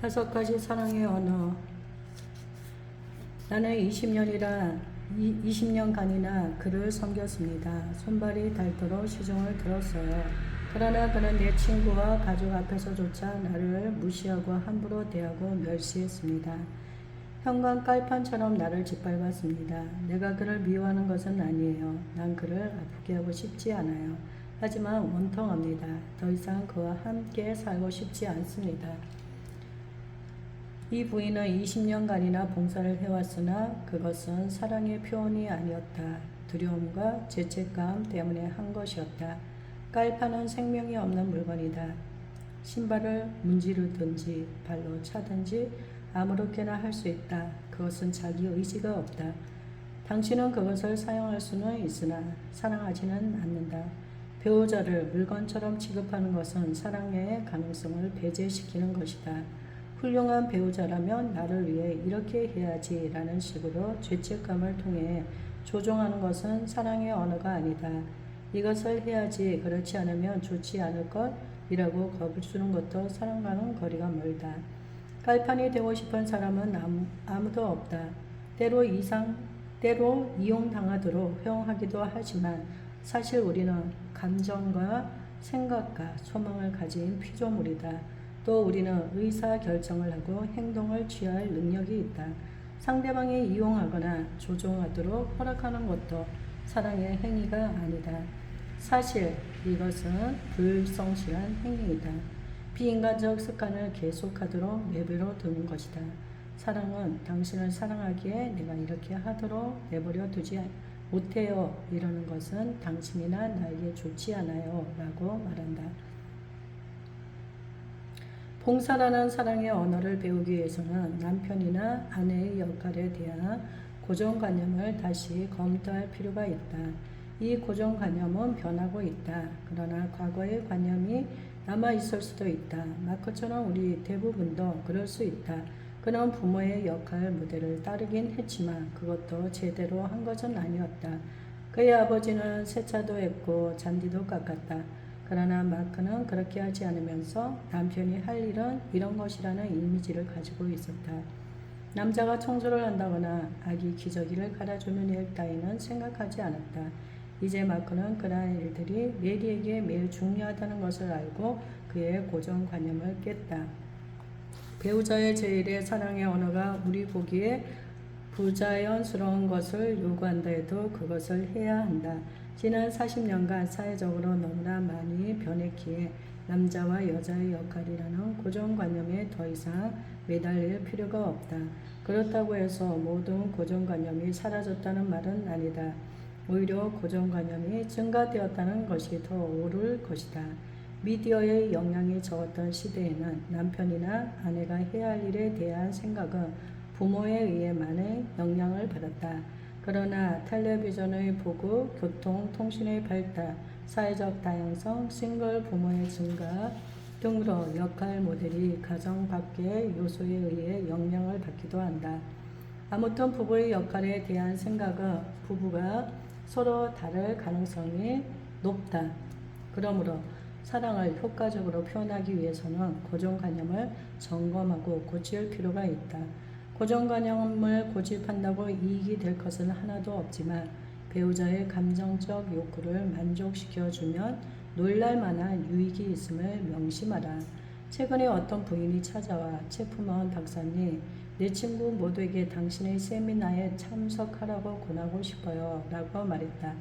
다섯 가지 사랑의 언어. 나는 20년이라 20년간이나 그를 섬겼습니다. 손발이 닳도록 시중을 들었어요. 그러나 그는 내 친구와 가족 앞에서조차 나를 무시하고 함부로 대하고 멸시했습니다. 현관 깔판처럼 나를 짓밟았습니다. 내가 그를 미워하는 것은 아니에요. 난 그를 아프게 하고 싶지 않아요. 하지만 원통합니다. 더 이상 그와 함께 살고 싶지 않습니다. 이 부인은 20년간이나 봉사를 해왔으나 그것은 사랑의 표현이 아니었다. 두려움과 죄책감 때문에 한 것이었다. 깔판은 생명이 없는 물건이다. 신발을 문지르든지 발로 차든지 아무렇게나 할 수 있다. 그것은 자기 의지가 없다. 당신은 그것을 사용할 수는 있으나 사랑하지는 않는다. 배우자를 물건처럼 취급하는 것은 사랑의 가능성을 배제시키는 것이다. 훌륭한 배우자라면 나를 위해 이렇게 해야지 라는 식으로 죄책감을 통해 조종하는 것은 사랑의 언어가 아니다. 이것을 해야지 그렇지 않으면 좋지 않을 것이라고 겁을 주는 것도 사랑과는 거리가 멀다. 깔판이 되고 싶은 사람은 아무, 아무도 없다. 때로 이상, 때로 이용당하도록 허용하기도 하지만 사실 우리는 감정과 생각과 소망을 가진 피조물이다. 또 우리는 의사 결정을 하고 행동을 취할 능력이 있다. 상대방이 이용하거나 조종하도록 허락하는 것도 사랑의 행위가 아니다. 사실 이것은 불성실한 행위이다. 비인간적 습관을 계속하도록 내버려 두는 것이다. 사랑은 당신을 사랑하기에 내가 이렇게 하도록 내버려 두지 못해요. 이러는 것은 당신이나 나에게 좋지 않아요. 라고 말한다. 봉사라는 사랑의 언어를 배우기 위해서는 남편이나 아내의 역할에 대한 고정관념을 다시 검토할 필요가 있다. 이 고정관념은 변하고 있다. 그러나 과거의 관념이 남아 있을 수도 있다. 마커처럼 우리 대부분도 그럴 수 있다. 그는 부모의 역할 무대를 따르긴 했지만 그것도 제대로 한 것은 아니었다. 그의 아버지는 세차도 했고 잔디도 깎았다. 그러나 마크는 그렇게 하지 않으면서 남편이 할 일은 이런 것이라는 이미지를 가지고 있었다. 남자가 청소를 한다거나 아기 기저귀를 갈아주는 일 따위는 생각하지 않았다. 이제 마크는 그러한 일들이 메리에게 매우 중요하다는 것을 알고 그의 고정관념을 깼다. 배우자의 제일의 사랑의 언어가 우리 보기에 부자연스러운 것을 요구한다 해도 그것을 해야 한다. 지난 40년간 사회적으로 너무나 많이 변했기에 남자와 여자의 역할이라는 고정관념에 더 이상 매달릴 필요가 없다. 그렇다고 해서 모든 고정관념이 사라졌다는 말은 아니다. 오히려 고정관념이 증가되었다는 것이 더 옳을 것이다. 미디어의 영향이 적었던 시대에는 남편이나 아내가 해야 할 일에 대한 생각은 부모에 의해만의 영향을 받았다. 그러나 텔레비전의 보급, 교통, 통신의 발달, 사회적 다양성, 싱글 부모의 증가 등으로 역할 모델이 가정 밖의 요소에 의해 영향을 받기도 한다. 아무튼 부부의 역할에 대한 생각은 부부가 서로 다를 가능성이 높다. 그러므로 사랑을 효과적으로 표현하기 위해서는 고정관념을 점검하고 고칠 필요가 있다. 고정관념을 고집한다고 이익이 될 것은 하나도 없지만 배우자의 감정적 욕구를 만족시켜주면 놀랄만한 유익이 있음을 명심하라. 최근에 어떤 부인이 찾아와 체프먼 박사님, 내 친구 모두에게 당신의 세미나에 참석하라고 권하고 싶어요. 라고 말했다.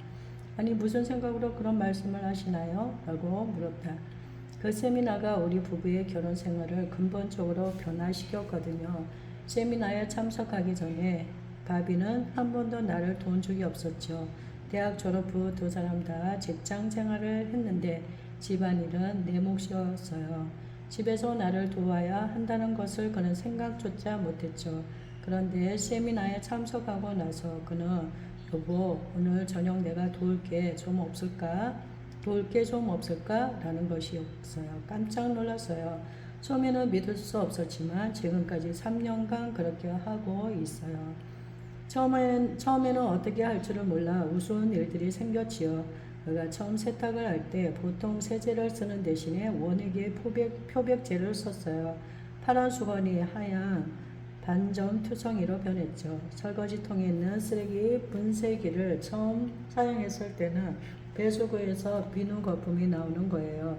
아니, 무슨 생각으로 그런 말씀을 하시나요? 라고 물었다. 그 세미나가 우리 부부의 결혼 생활을 근본적으로 변화시켰거든요. 세미나에 참석하기 전에 바비는 한 번도 나를 도운 적이 없었죠. 대학 졸업 후 두 사람 다 직장 생활을 했는데 집안일은 내 몫이었어요. 집에서 나를 도와야 한다는 것을 그는 생각조차 못했죠. 그런데 세미나에 참석하고 나서 그는 여보 오늘 저녁 내가 도울 게 좀 없을까? 도울 게 좀 없을까? 라는 것이었어요. 깜짝 놀랐어요. 처음에는 믿을 수 없었지만 지금까지 3년간 그렇게 하고 있어요. 처음엔, 처음에는 어떻게 할 줄을 몰라 우스운 일들이 생겼지요. 그가 처음 세탁을 할 때 보통 세제를 쓰는 대신에 원액의 표백, 표백제를 썼어요. 파란 수건이 하얀 반점 투성이로 변했죠. 설거지통에 있는 쓰레기 분쇄기를 처음 사용했을 때는 배수구에서 비누 거품이 나오는 거예요.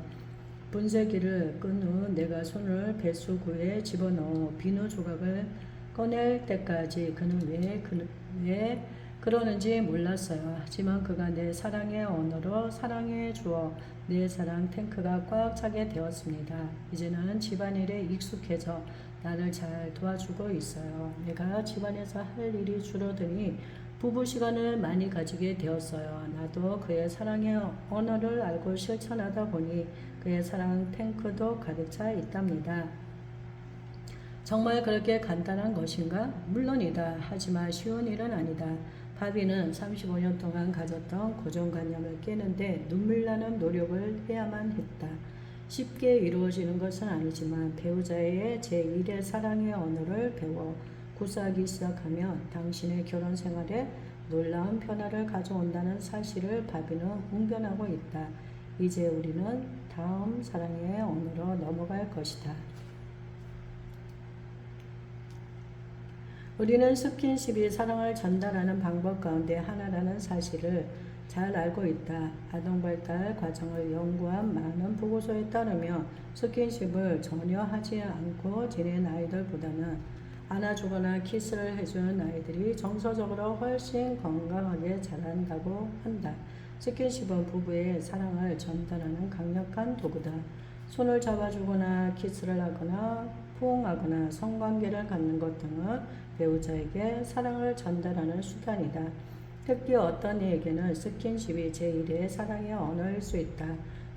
분쇄기를 끈 후 내가 손을 배수구에 집어넣어 비누 조각을 꺼낼 때까지 그는 왜, 그는 왜 그러는지 몰랐어요. 하지만 그가 내 사랑의 언어로 사랑해 주어 내 사랑 탱크가 꽉 차게 되었습니다. 이제는 집안일에 익숙해져 나를 잘 도와주고 있어요. 내가 집안에서 할 일이 줄어드니 부부 시간을 많이 가지게 되었어요. 나도 그의 사랑의 언어를 알고 실천하다 보니 그의 사랑 탱크도 가득 차 있답니다. 정말 그렇게 간단한 것인가? 물론이다. 하지만 쉬운 일은 아니다. 바비는 35년 동안 가졌던 고정관념을 깨는데 눈물 나는 노력을 해야만 했다. 쉽게 이루어지는 것은 아니지만 배우자의 제1의 사랑의 언어를 배워 구사하기 시작하면 당신의 결혼 생활에 놀라운 변화를 가져온다는 사실을 바비는 웅변하고 있다. 이제 우리는 다음 사랑의 언어로 넘어갈 것이다. 우리는 스킨십이 사랑을 전달하는 방법 가운데 하나라는 사실을 잘 알고 있다. 아동 발달 과정을 연구한 많은 보고서에 따르면 스킨십을 전혀 하지 않고 지낸 아이들보다는 안아주거나 키스를 해주는 아이들이 정서적으로 훨씬 건강하게 자란다고 한다. 스킨십은 부부의 사랑을 전달하는 강력한 도구다. 손을 잡아주거나 키스를 하거나 포옹하거나 성관계를 갖는 것 등은 배우자에게 사랑을 전달하는 수단이다. 특히 어떤 이에게는 스킨십이 제1의 사랑의 언어일 수 있다.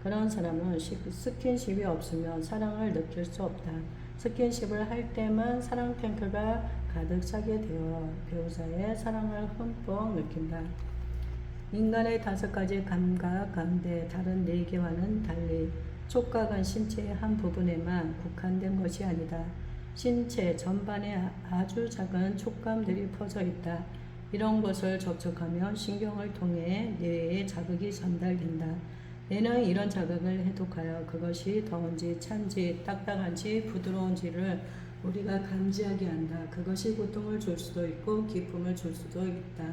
그런 사람은 스킨십이 없으면 사랑을 느낄 수 없다. 스킨십을 할 때만 사랑 탱크가 가득 차게 되어 배우자의 사랑을 흠뻑 느낀다. 인간의 다섯 가지 감각 가운데 다른 네 개와는 달리 촉각은 신체의 한 부분에만 국한된 것이 아니다. 신체 전반에 아주 작은 촉감들이 퍼져 있다. 이런 것을 접촉하면 신경을 통해 뇌에 자극이 전달된다. 뇌는 이런 자극을 해독하여 그것이 더운지 찬지 딱딱한지 부드러운지를 우리가 감지하게 한다. 그것이 고통을 줄 수도 있고 기쁨을 줄 수도 있다.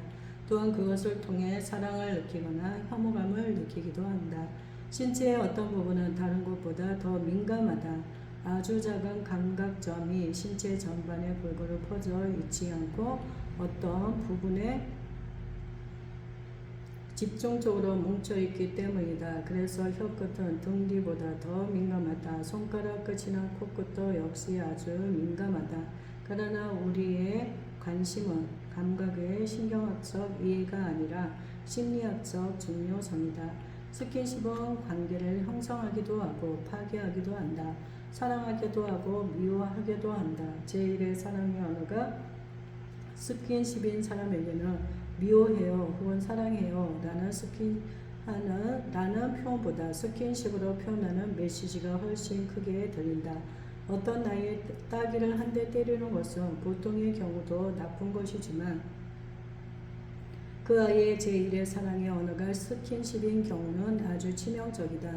또한 그것을 통해 사랑을 느끼거나 혐오감을 느끼기도 한다. 신체의 어떤 부분은 다른 것보다 더 민감하다. 아주 작은 감각점이 신체 전반에 골고루 퍼져 있지 않고 어떤 부분에 집중적으로 뭉쳐있기 때문이다. 그래서 혀끝은 등 뒤보다 더 민감하다. 손가락 끝이나 코끝도 역시 아주 민감하다. 그러나 우리의 관심은 감각의 신경학적 이해가 아니라 심리학적 중요성이다. 스킨십은 관계를 형성하기도 하고 파괴하기도 한다. 사랑하기도 하고 미워하기도 한다. 제1의 사랑의 언어가 스킨십인 사람에게는 미워해요 혹은 사랑해요 라는 스킨 하는 라는 표현보다 스킨십으로 표현하는 메시지가 훨씬 크게 들린다. 어떤 나이에 따기를 한 대 때리는 것은 보통의 경우도 나쁜 것이지만 그 아이의 제1의 사랑의 언어가 스킨십인 경우는 아주 치명적이다.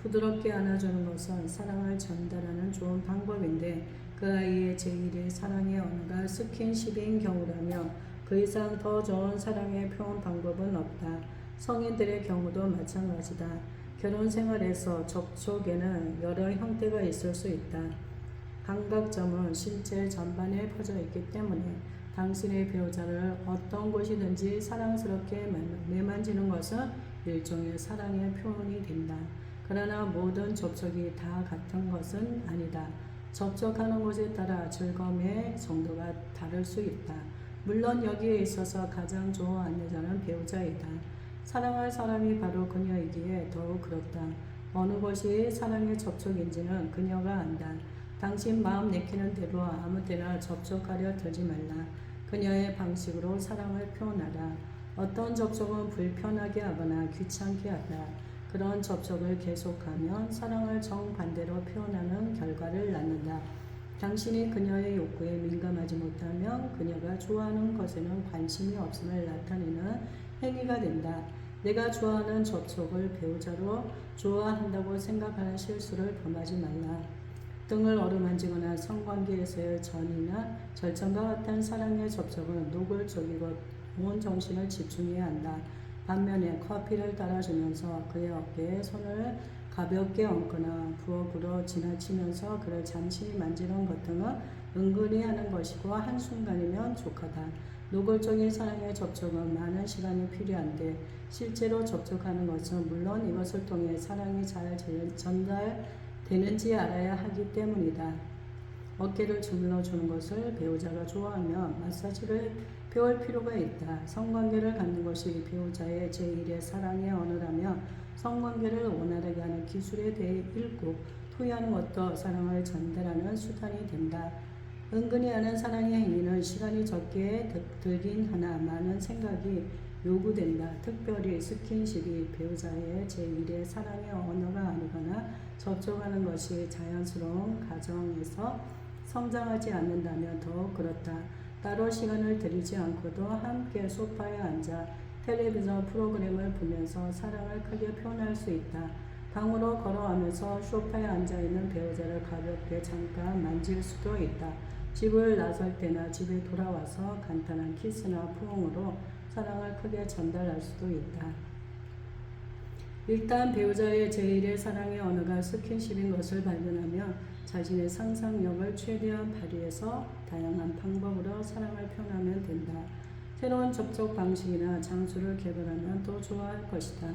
부드럽게 안아주는 것은 사랑을 전달하는 좋은 방법인데 그 아이의 제1의 사랑의 언어가 스킨십인 경우라면 그 이상 더 좋은 사랑의 표현 방법은 없다. 성인들의 경우도 마찬가지다. 결혼 생활에서 접촉에는 여러 형태가 있을 수 있다. 감각점은 신체 전반에 퍼져 있기 때문에 당신의 배우자를 어떤 곳이든지 사랑스럽게 매만지는 것은 일종의 사랑의 표현이 된다. 그러나 모든 접촉이 다 같은 것은 아니다. 접촉하는 곳에 따라 즐거움의 정도가 다를 수 있다. 물론 여기에 있어서 가장 좋은 안내자는 배우자이다. 사랑할 사람이 바로 그녀이기에 더욱 그렇다. 어느 것이 사랑의 접촉인지는 그녀가 안다. 당신 마음 내키는 대로 아무 때나 접촉하려 들지 말라. 그녀의 방식으로 사랑을 표현하라. 어떤 접촉은 불편하게 하거나 귀찮게 하다. 그런 접촉을 계속하면 사랑을 정반대로 표현하는 결과를 낳는다. 당신이 그녀의 욕구에 민감하지 못하면 그녀가 좋아하는 것에는 관심이 없음을 나타내는 행위가 된다. 내가 좋아하는 접촉을 배우자로 좋아한다고 생각하는 실수를 범하지 말라. 등을 어루만지거나 성관계에서의 전이나 절정과 같은 사랑의 접촉은 노골적이고 온 정신을 집중해야 한다. 반면에 커피를 따라주면서 그의 어깨에 손을 가볍게 얹거나 부엌으로 지나치면서 그를 잠시 만지는 것 등은 은근히 하는 것이고 한순간이면 족하다. 노골적인 사랑의 접촉은 많은 시간이 필요한데 실제로 접촉하는 것은 물론 이것을 통해 사랑이 잘 전달 되는지 알아야 하기 때문이다. 어깨를 주물러 주는 것을 배우자가 좋아하면 마사지를 배울 필요가 있다. 성관계를 갖는 것이 배우자의 제1의 사랑의 언어라며 성관계를 원활하게 하는 기술에 대해 읽고 토의하는 것도 사랑을 전달하는 수단이 된다. 은근히 하는 사랑의 행위는 시간이 적게 드- 들긴 하나 많은 생각이 요구된다. 특별히 스킨십이 배우자의 제1의 사랑의 언어가 아니거나 접촉하는 것이 자연스러운 가정에서 성장하지 않는다면 더욱 그렇다. 따로 시간을 들이지 않고도 함께 소파에 앉아 텔레비전 프로그램을 보면서 사랑을 크게 표현할 수 있다. 방으로 걸어가면서 소파에 앉아 있는 배우자를 가볍게 잠깐 만질 수도 있다. 집을 나설 때나 집에 돌아와서 간단한 키스나 포옹으로 사랑을 크게 전달할 수도 있다. 일단 배우자의 제1의 사랑의 언어가 스킨십인 것을 발견하며 자신의 상상력을 최대한 발휘해서 다양한 방법으로 사랑을 표현하면 된다. 새로운 접촉 방식이나 장소를 개발하면 더 좋아할 것이다.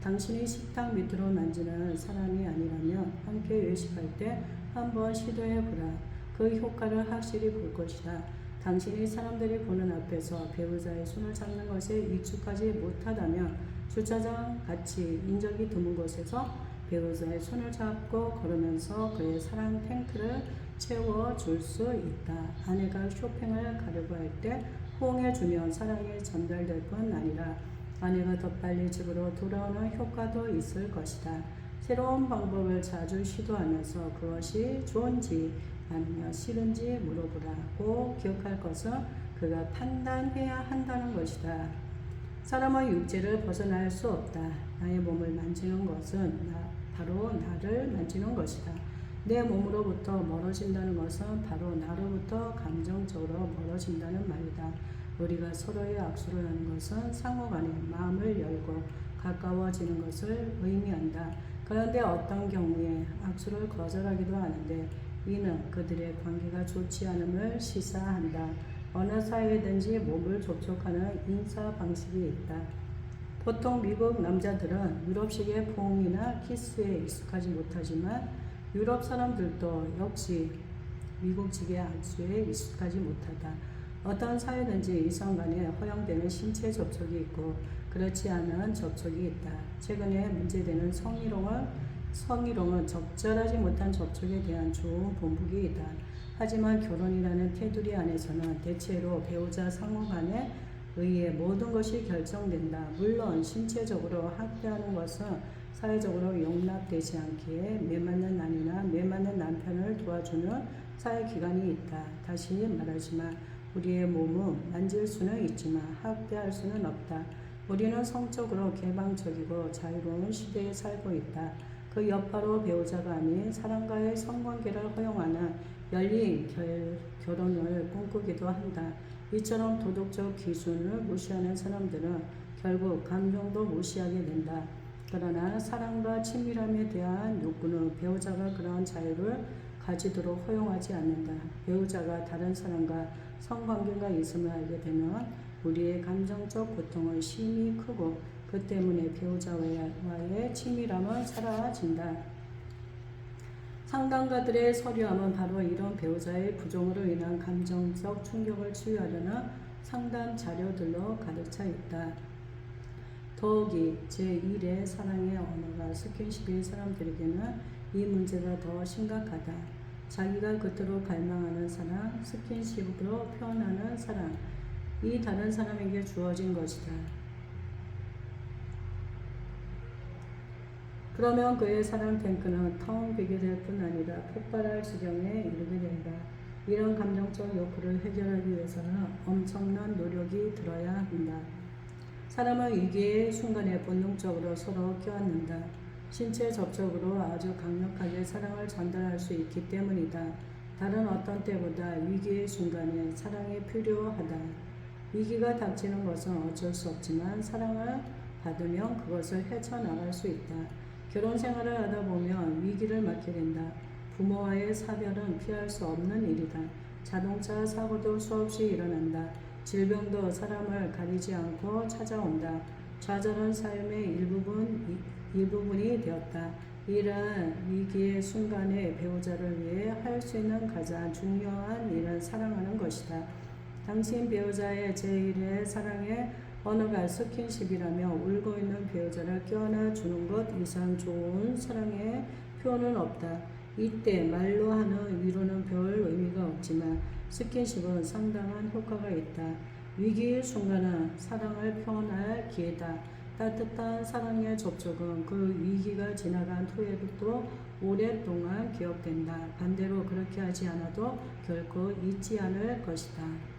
당신이 식탁 밑으로 만지는 사람이 아니라면 함께 외식할 때 한번 시도해 보라. 그 효과를 확실히 볼 것이다. 당신이 사람들이 보는 앞에서 배우자의 손을 잡는 것에 익숙하지 못하다면 주차장 같이 인적이 드문 곳에서 배우자의 손을 잡고 걸으면서 그의 사랑 탱크를 채워줄 수 있다. 아내가 쇼핑을 가려고 할 때 호응해주면 사랑이 전달될 뿐 아니라 아내가 더 빨리 집으로 돌아오는 효과도 있을 것이다. 새로운 방법을 자주 시도하면서 그것이 좋은지 아니면 싫은지 물어보라고 기억할 것은 그가 판단해야 한다는 것이다. 사람의 육체를 벗어날 수 없다. 나의 몸을 만지는 것은 나, 바로 나를 만지는 것이다. 내 몸으로부터 멀어진다는 것은 바로 나로부터 감정적으로 멀어진다는 말이다. 우리가 서로의 악수를 하는 것은 상호 간에 마음을 열고 가까워지는 것을 의미한다. 그런데 어떤 경우에 악수를 거절하기도 하는데 이는 그들의 관계가 좋지 않음을 시사한다. 어느 사회든지 몸을 접촉하는 인사 방식이 있다. 보통 미국 남자들은 유럽식의 포옹이나 키스에 익숙하지 못하지만 유럽 사람들도 역시 미국식의 악수에 익숙하지 못하다. 어떤 사회든지 이성 간에 허용되는 신체 접촉이 있고 그렇지 않은 접촉이 있다. 최근에 문제되는 성희롱은 성희롱은 적절하지 못한 접촉에 대한 좋은 본보기이다. 하지만 결혼이라는 테두리 안에서는 대체로 배우자 상호 간에 의해 모든 것이 결정된다. 물론 신체적으로 학대하는 것은 사회적으로 용납되지 않기에 매맞는 아내나 매맞는 남편을 도와주는 사회기관이 있다. 다시 말하지만 우리의 몸은 만질 수는 있지만 학대할 수는 없다. 우리는 성적으로 개방적이고 자유로운 시대에 살고 있다. 그 여파로 배우자가 아닌 사람과의 성관계를 허용하는 열린 결, 결혼을 꿈꾸기도 한다. 이처럼 도덕적 기준을 무시하는 사람들은 결국 감정도 무시하게 된다. 그러나 사랑과 친밀함에 대한 욕구는 배우자가 그러한 자유를 가지도록 허용하지 않는다. 배우자가 다른 사람과 성관계가 있음을 알게 되면 우리의 감정적 고통은 심히 크고 그 때문에 배우자와의 친밀함은 사라진다. 상담가들의 서류함은 바로 이런 배우자의 부정으로 인한 감정적 충격을 치유하려는 상담 자료들로 가득 차 있다. 더욱이 제1의 사랑의 언어가 스킨십인 사람들에게는 이 문제가 더 심각하다. 자기가 그토록 갈망하는 사랑, 스킨십으로 표현하는 사랑, 이 다른 사람에게 주어진 것이다. 그러면 그의 사랑 탱크는 텅 비게 될 뿐 아니라 폭발할 지경에 이르게 된다. 이런 감정적 욕구를 해결하기 위해서는 엄청난 노력이 들어야 한다. 사람은 위기의 순간에 본능적으로 서로 껴안는다. 신체 접촉으로 아주 강력하게 사랑을 전달할 수 있기 때문이다. 다른 어떤 때보다 위기의 순간에 사랑이 필요하다. 위기가 닥치는 것은 어쩔 수 없지만 사랑을 받으면 그것을 헤쳐나갈 수 있다. 결혼 생활을 하다 보면 위기를 맞게 된다. 부모와의 사별은 피할 수 없는 일이다. 자동차 사고도 수없이 일어난다. 질병도 사람을 가리지 않고 찾아온다. 좌절한 삶의 일부분, 일부분이 되었다. 이러한 위기의 순간에 배우자를 위해 할 수 있는 가장 중요한 일은 사랑하는 것이다. 당신 배우자의 제1의 사랑의 언어가 스킨십이라며 울고 있는 배우자를 껴안아 주는 것 이상 좋은 사랑의 표현은 없다. 이때 말로 하는 위로는 별 의미가 없지만 스킨십은 상당한 효과가 있다. 위기의 순간은 사랑을 표현할 기회다. 따뜻한 사랑의 접촉은 그 위기가 지나간 후에도 오랫동안 기억된다. 반대로 그렇게 하지 않아도 결코 잊지 않을 것이다.